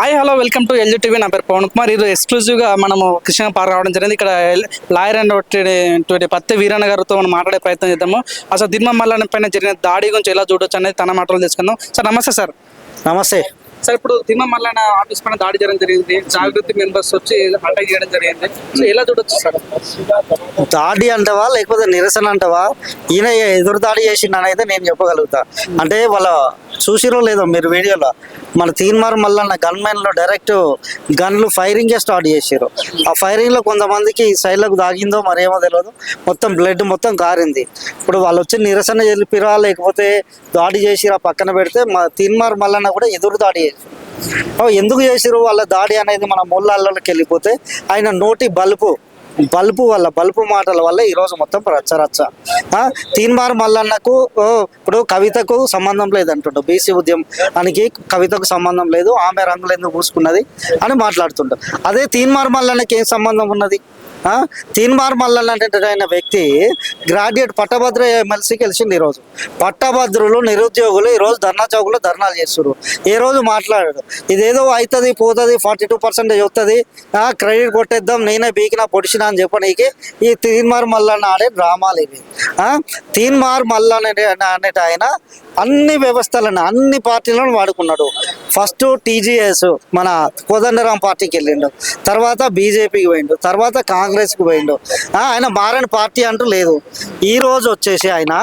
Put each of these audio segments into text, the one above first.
Hi hello welcome to LG TV. నా పేరు పవన్ కుమార్. ఈరోజు ఎక్స్క్లూజివ్గా మనము కృష్ణ పార్క్ రావడం జరిగింది. ఇక్కడ లాయర్ అండ్ పత్తి వీరన్న గారితో మనం మాట్లాడే ప్రయత్నం చేద్దాము. అసలు దిమ్మ మల్లన్న పైన జరిగిన దాడి గురించి ఎలా చూడొచ్చు అనేది తన మాటలు తెలుసుకుందాం. సార్ నమస్తే సార్. నమస్తే. సార్ ఇప్పుడు దిమ్మ మళ్ళీ ఆఫీస్ పైన దాడి చేయడం జరిగింది. జాగృతి మెంబర్స్ వచ్చి అటాక్ చేయడం జరిగింది. సో ఎలా చూడొచ్చు సార్? దాడి అంటవా లేకపోతే నిరసన అంటవా? ఈయన ఎదురు దాడి చేసిండనైతే అయితే నేను చెప్పగలుగుతా. అంటే వాళ్ళ చూసిరో లేదో మీరు వీడియోలో మన తీన్మార్ మల్లన్న గన్మెన్లో డైరెక్ట్ గన్లు ఫైరింగ్ స్టార్ట్ చేసారు ఆ ఫైరింగ్లో కొంతమందికి సైడ్లకు దాగిందో మరేమో తెలియదు మొత్తం బ్లడ్ మొత్తం కారింది ఇప్పుడు వాళ్ళు వచ్చి నిరసన తెలిపిరా లేకపోతే దాడి చేసిరా పక్కన పెడితే మా తీన్మార్ మల్లన్న కూడా ఎదురు దాడి ఎందుకు చేసిరు వాళ్ళ దాడి అనేది మన మూలాల్లోకి వెళ్ళిపోతే ఆయన నోటి బల్పు బల్బు వల్ల బల్బు మాటల వల్ల ఈరోజు మొత్తం రచ్చ రచ్చ ఆ, తీన్మార్ మల్లన్నకు ఓ, ఇప్పుడు కవితకు సంబంధం లేదంటుండు. బీసీ ఉద్యమానికి కవితకు సంబంధం లేదు ఆమె రంగులు ఎందుకు పూసుకున్నది అని మాట్లాడుతుంటారు అదే తీన్మార్ మల్లన్నకి ఏం సంబంధం ఉన్నది? తీన్మార్ మల్లన్న అయిన వ్యక్తి గ్రాడ్యుయేట్ పట్టభద్ర ఎమ్మెల్సీ గెలిచింది ఈరోజు పట్టభద్రులు నిరుద్యోగులు ఈరోజు ధర్నా చౌకులో ధర్నాలు చేస్తున్నారు ఏ రోజు మాట్లాడాడు. ఇదేదో అవుతుంది పోతుంది ఫార్టీ టూ పర్సెంటేజ్ వస్తుంది క్రెడిట్ కొట్టేద్దాం నేనే బీకినా పొడిచినా అని చెప్పడానికి ఈ తీన్మార్ మల్లన్న ఆడే డ్రామాలు ఇవి. ఆ, తీన్మార్ మల్లన్న అనే అనేట ఆయన అన్ని వ్యవస్థలను అన్ని పార్టీలను వాడుకున్నాడు. ఫస్ట్ టీజీఎస్ మన కోదండరాం పార్టీకి వెళ్ళిండు. తర్వాత బీజేపీకి పోయిండు. తర్వాత కాంగ్రెస్కి పోయిండు. ఆయన మారని పార్టీ అంటూ లేదు. ఈ రోజు వచ్చేసి ఆయన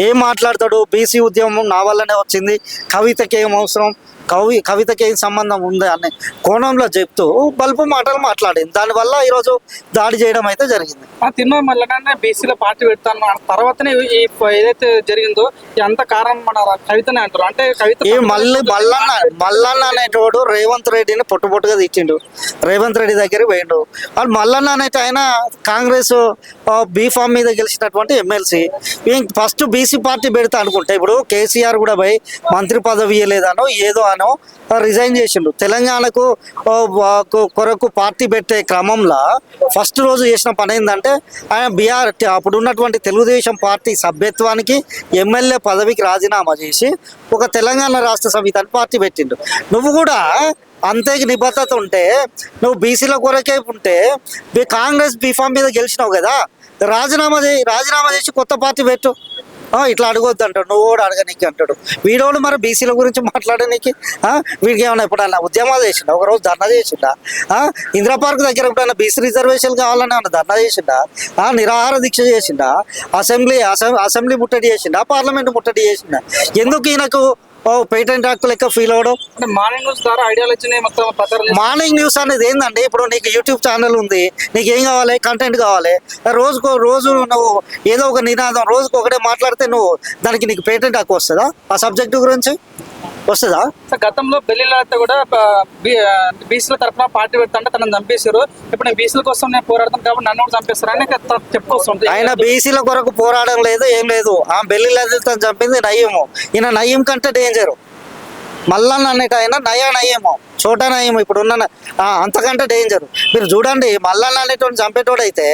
ఏం మాట్లాడతాడు? బీసీ ఉద్యమం నా వల్లనే వచ్చింది. కవితకి ఏం అవసరం? కవి కవితకి ఏం సంబంధం ఉంది అనే కోణంలో చెప్తూ బల్బు మాటలు మాట్లాడింది. దానివల్ల ఈరోజు దాడి చేయడం అయితే జరిగింది. ఆ తిన్న మల్లన్న బీసీలో పార్టీ పెడతాను అన్న తర్వాతనే ఈ ఏదైతే జరిగిందో అంత కారణం మన కవితనే అంటారు. అంటే కవిత ఈ మళ్ళీ మల్లన్న మల్లన్న అనేటోడు రేవంత్ రెడ్డిని పొట్టు పొట్టుగా తెచ్చిండు రేవంత్ రెడ్డి దగ్గరికి పోయిండు. వాళ్ళు మల్లన్న అనేటి ఆయన కాంగ్రెస్ బీఫామ్ మీద గెలిచినటువంటి ఎమ్మెల్సీ. ఫస్ట్ బీసీ పార్టీ పెడతా అనుకుంటే ఇప్పుడు కేసీఆర్ కూడా పోయి మంత్రి పదవి ఇవ్వలేదనో ఏదో అనో రిజైన్ చేసిండు తెలంగాణకు కొరకు పార్టీ పెట్టే క్రమంలో ఫస్ట్ రోజు చేసిన పని ఏంటంటే ఆయన బీఆర్ అప్పుడు ఉన్నటువంటి తెలుగుదేశం పార్టీ సభ్యత్వానికి ఎమ్మెల్యే పదవికి రాజీనామా చేసి ఒక తెలంగాణ రాష్ట్ర సమితాన్ని పార్టీ పెట్టిండు. నువ్వు కూడా అంతే నిబద్ధత ఉంటే నువ్వు బీసీల కొరకే ఉంటే కాంగ్రెస్ బీఫామ్ మీద గెలిచినావు కదా రాజీనామా చేయి రాజీనామా చేసి కొత్త పార్టీ పెట్టు. ఇట్లా అడగొద్దు అంటాడు. నువ్వు కూడా అడగనీకి అంటాడు. వీడోడు మరి బీసీల గురించి మాట్లాడనీకి? వీడికి ఏమైనా ఎప్పుడన్నా ఉద్యమాలు చేసిండా? ఒక రోజు ధర్నా చేసిండా? ఆ, ఇందిరా పార్క్ దగ్గర ఎప్పుడైనా బీసీ రిజర్వేషన్ కావాలని ఏమన్నా ధర్నా చేసిండా? ఆ, నిరాహార దీక్ష చేసిండా? అసెంబ్లీ అసెం- అసెంబ్లీ ముట్టడి చేసిండా? పార్లమెంట్ ముట్టడి చేసిండా? ఎందుకు ఈయనకు ఓ పేటెంట్ హక్కు లెక్క ఫీల్ అవ్వడం. అంటే మార్నింగ్ న్యూస్ ద్వారా ఐడియాలు వచ్చినాయి మొత్తం ప్రచారం మార్నింగ్ న్యూస్ అనేది ఏందండి ఇప్పుడు నీకు యూట్యూబ్ ఛానల్ ఉంది నీకు ఏం కావాలి కంటెంట్ కావాలి రోజుకో రోజు నువ్వు ఏదో ఒక నినాదం రోజుకు ఒకటే మాట్లాడితే నువ్వు దానికి నీకు పేటెంట్ హక్కు వస్తుందా? ఆ సబ్జెక్టు గురించి? వస్తుందా? సో గతంలో బెల్లిలో కూడా బీసీల తరఫున పార్టీ పెడతా తనని చంపేశారు. ఇప్పుడు నేను బీసీల కోసం నేను పోరాడతాను కాబట్టి నన్ను కూడా చంపేస్తారని చెప్పుకొస్తుంది. ఆయన బీసీల కొరకు పోరాడడం లేదు ఏం లేదు. ఆ బెల్లి లలితను చంపింది నయ్యము ఈయన నయ్యం కంటే డేంజరు మల్లన్న అనేట ఆయన నయా నయ్యము చోటా ఇప్పుడు ఉన్న అంతకంటే డేంజర్ మీరు చూడండి మల్లన్న అనేటువంటి చంపేటోడైతే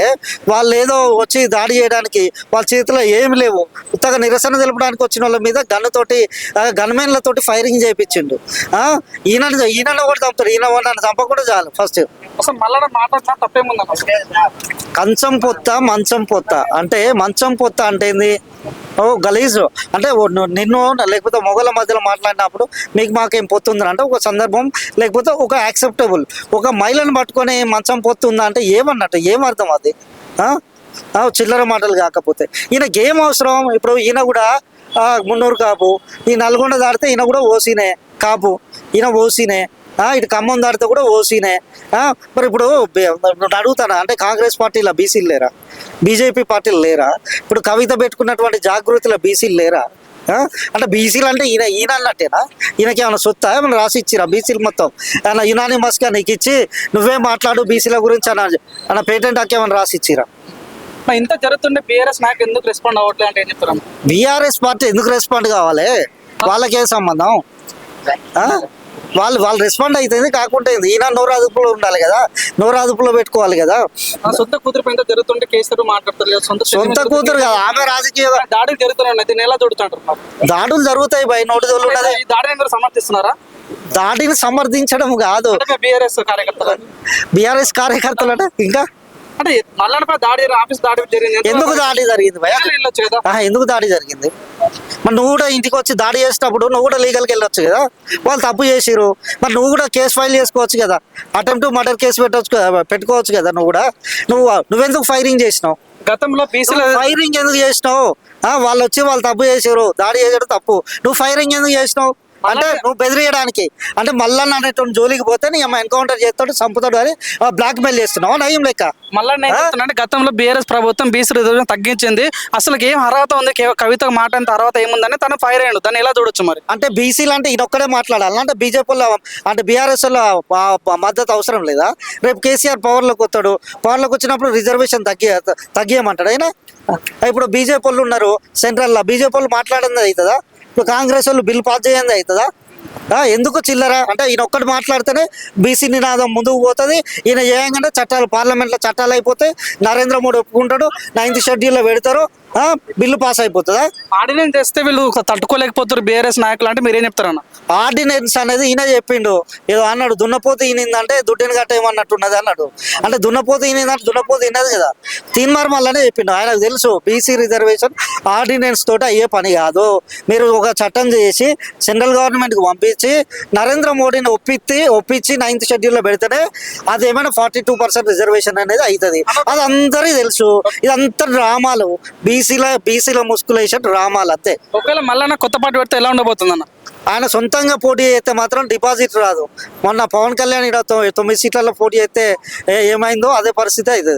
వాళ్ళు ఏదో వచ్చి దాడి చేయడానికి వాళ్ళ చేతిలో ఏమి లేవు. ఉత్తగా నిరసన తెలపడానికి వచ్చిన వాళ్ళ మీద గన్నుతోటి గన్మెన్లతోటి ఫైరింగ్ చేయించిండు ఆ, ఈయన ఈయన ఒకటి చంపుతాడు. ఈయన నన్ను చంపకుండా చాలు ఫస్ట్ కంచం పొత్త మంచం పొత్త. అంటే మంచం పొత్త అంటే ఏంది? గలీజు. అంటే నిన్ను లేకపోతే మొగల మధ్యలో మాట్లాడినప్పుడు మీకు మాకేం పొత్తు అంటే ఒక సందర్భం లేకపోతే ఒక యాక్సెప్టబుల్ ఒక మహిళను పట్టుకొని మంచం పొత్తుందా అంటే ఏమన్నట్టు ఏమర్థం అది? చిల్లర మాటలు కాకపోతే. ఈయనకి ఏం అవసరం ఇప్పుడు ఈయన కూడా మున్నూరు కాపు. ఈ నల్గొండ దాడితే ఈయన కూడా ఓసీనే కాపు. ఈయన ఓసీనే. ఇటు ఖమ్మం దాడితే కూడా ఓసీనే. ఆ, మరి ఇప్పుడు అడుగుతానా? అంటే కాంగ్రెస్ పార్టీలో బీసీలు లేరా? బీజేపీ పార్టీలు లేరా? ఇప్పుడు కవిత పెట్టుకున్నటువంటి జాగృతిలో బీసీలు లేరా? అంటే బీసీలు అంటే ఈయన ఈయన అన్నట్టేనా? ఈయనకి ఏమైనా సొత్తా? ఏమైనా రాసి ఇచ్చిరా బీసీలు మొత్తం? ఏమైనా యునానిమస్గా నీకు ఇచ్చి నువ్వే మాట్లాడు బీసీల గురించి అన్న అన్న పేటెంట్ హక్కు ఏమైనా రాసి ఇచ్చిరా? ఇంత జరుగుతుండే బీఆర్ఎస్ నాకు ఎందుకు రెస్పాండ్ అవ్వట్లేదు అంటే ఏం చెప్తారు? బీఆర్ఎస్ పార్టీ ఎందుకు రెస్పాండ్ కావాలి? వాళ్ళకేం సంబంధం? ఆ? వాళ్ళు వాళ్ళు రెస్పాండ్ అవుతుంది కాకుండా? ఈయన నోరు అదుపులో ఉండాలి కదా. నోరు అదుపులో పెట్టుకోవాలి కదా. సొంత కూతురు పైన జరుగుతుంటే కేసీఆర్ మాట్లాడతారు సొంత సొంత కూతురు కదా ఆమె రాజకీయ దాడులు జరుగుతున్నాయి దీన్ని ఎలా చూడుతుంటారు దాడులు జరుగుతాయి బై నోటి దాడిని మీరు సమర్థిస్తున్నారా? దాడిని సమర్థించడం కాదు. బీఆర్ఎస్ కార్యకర్తలు. బీఆర్ఎస్ కార్యకర్తలట ఇంకా? అంటే దాడి ఆఫీస్ దాడి జరిగింది. ఎందుకు దాడి జరిగింది భయ ఎందుకు దాడి జరిగింది? మరి నువ్వు కూడా ఇంటికి వచ్చి దాడి చేసేటప్పుడు నువ్వు కూడా లీగల్కి వెళ్ళొచ్చు కదా? వాళ్ళు తప్పు చేసిరు మరి నువ్వు కూడా కేసు ఫైల్ చేసుకోవచ్చు కదా? అటెంప్ట్ మర్డర్ కేసు పెట్టవచ్చు పెట్టుకోవచ్చు కదా నువ్వు కూడా? నువ్వు నువ్వెందుకు ఫైరింగ్ చేసినావు? గతంలో బీసీల ఫైరింగ్ ఎందుకు చేసినావు? ఆ, వాళ్ళు వచ్చి వాళ్ళు తప్పు చేసారు దాడి చేసారు తప్పు. నువ్వు ఫైరింగ్ ఎందుకు చేసినావు? అంటే నువ్వు బెదిరియడానికి. అంటే మల్లన్న అనేటువంటి జోలికి పోతే నీ అమ్మ ఎన్కౌంటర్ చేస్తాడు చంపుతాడు అని బ్లాక్ మెయిల్ చేస్తున్నావు? నయం లెక్క. మళ్ళీ నేను చెప్తున్నాను గతంలో బీఆర్ఎస్ ప్రభుత్వం బీసీ రిజర్వేషన్ తగ్గించింది. అసలు ఏం అర్హత ఉంది? కేవ- కవితకు మాట అంత అర్హత ఏముందని తను ఫైర్ అయ్యాడు. దాన్ని ఎలా చూడొచ్చు మరి? అంటే బీసీలు అంటే ఈయనొక్కడే మాట్లాడాలి. అంటే బీజేపీలో అంటే బీఆర్ఎస్ మద్దతు అవసరం లేదా? రేపు కేసీఆర్ పవర్లోకి వస్తాడు. పవర్లోకి వచ్చినప్పుడు రిజర్వేషన్ తగ్గి తగ్గియమంటాడు అయినా? ఇప్పుడు బీజేపీ వాళ్ళు ఉన్నారు సెంట్రల్లో. బీజేపీ వాళ్ళు మాట్లాడింది అవుతుందా? ఇప్పుడు కాంగ్రెస్ వాళ్ళు బిల్ పాస్ చేయండి అవుతుందా? ఎందుకు చిల్లర? అంటే ఈయన ఒక్కటి మాట్లాడితేనే బీసీ నినాదం ముందుకు పోతుంది. ఈయన చేయంగానే చట్టాలు పార్లమెంట్లో చట్టాలు అయిపోతాయి. నరేంద్ర మోడీ ఒప్పుకుంటాడు నైన్త్ షెడ్యూల్లో పెడతారు. బిల్లు పాస్ అయిపోతుందా? ఆర్డినెన్స్ తెస్తే వీళ్ళు తట్టుకోలేకపోతారు బీఆర్ఎస్ నాయకులు అంటే మీరేం చెప్తారన్న? ఆర్డినెన్స్ అనేది ఈయన చెప్పిండు. ఏదో అన్నాడు దున్నపోతు ఈనిందంటే దుడ్డిని కట్టేయమన్నట్టున్నది అన్నాడు. అంటే దున్నపోతు ఈనిందంటే దున్నపోతు ఈనది కదా. తీన్మార్ మళ్ళనే చెప్పిండు. ఆయనకు తెలుసు బీసీ రిజర్వేషన్ ఆర్డినెన్స్ తోటి అయ్యే పని కాదు. మీరు ఒక చట్టం చేసి సెంట్రల్ గవర్నమెంట్కి పంపించి నరేంద్ర మోడీని ఒప్పించి ఒప్పించి నైన్త్ షెడ్యూల్లో పెడితేనే అది ఏమైనా ఫార్టీ టూ పర్సెంట్ రిజర్వేషన్ అనేది అవుతుంది అది అందరికీ తెలుసు. ఇదంతా డ్రామాలు. బీసీలో బీసీలో ముస్కులేషన్ రామాలు అంతే. ఒకవేళ మళ్ళీ కొత్త పాటు పెడితే ఎలా ఉండబోతుంది అన్న ఆయన సొంతంగా పోటీ అయితే మాత్రం డిపాజిట్ రాదు. మొన్న పవన్ కళ్యాణ్ ఇక్కడ తొమ్మిది సీట్లలో పోటీ అయితే ఏమైందో అదే పరిస్థితి అయితే